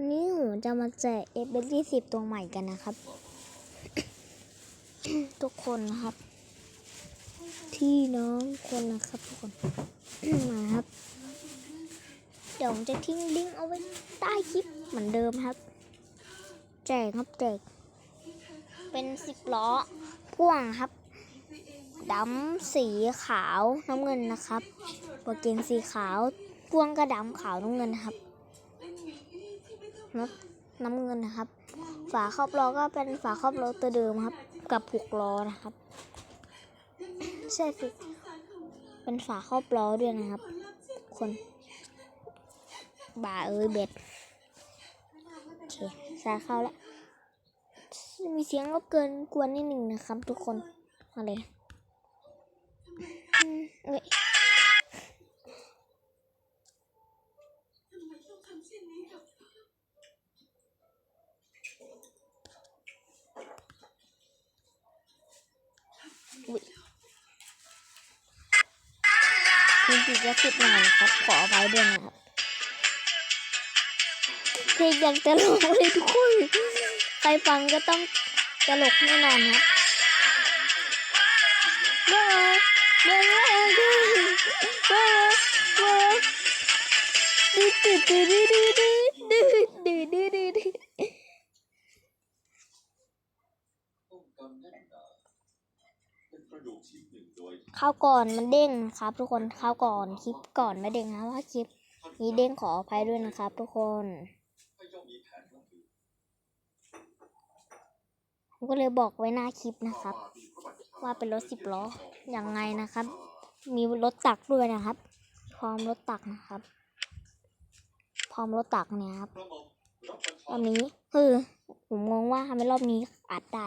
วันนี้ผมจะมาแจกเอฟเบยี่สิบตัวใหม่กันนะครับ ทุกคนนะครับ ที่น้องคนนะครับทุกคน มาครับ เดี๋ยวผมจะทิ้งลิงก์เอาไว้ใต้คลิปเหมือนเดิมครับ แจกครับแจก เป็นสิบล้อพ่วงครับดำสีขาวน้ำเงินนะครับตัวเกงสีขาวพ่วงก็ดำขาวน้ำเงินครับ รถน้ำเงินนะครับ ฝาครอบล้อก็เป็นฝาครอบล้อตัวเดิมครับ กับผูกล้อนะครับ ใช่สิเป็นฝาครอบล้อด้วยนะครับ คนบ่าเอ้ยเบ็ดโอเคสายเข้าแล้วมีเสียงรบเกินกวนนิดหนึ่งนะครับ ทุกคนอะไรอืมเอ้ยอุ๊ ยมีปีกระสิบหน่อยนะครับ ขออภัยด้วยนะครับเพลงยังตลกเลยทุกคน ใครฟังก็ต้องตลกแน่นอนครับเบ้อเบ้อเบ้อเบ้อเบ้อเบอดื้อดื้อดื้อดื้อดื้อดื้อดื้อดื้อดื้อ ป้องกันแน่นหนาเป็นประโยคชิ้นหนึ่งโดย ข้าวก่อนมันเด้งนะครับ ทุกคนข้าวก่อนคลิปก่อนไม่เด้งนะว่าคลิปนี้เด้งขออภัยด้วยนะครับ ทุกคนผมก็เลยบอกไว้หน้าคลิปนะครับ ว่าเป็นรถสิบล้ออยังไงนะครับ มีรถตักด้วยนะครับ พร้อมรถตักนะครับ พร้อมรถตักเนี่ยครับรอบนบนี้คือผมงงว่าทำไมรอบนี้อัดได้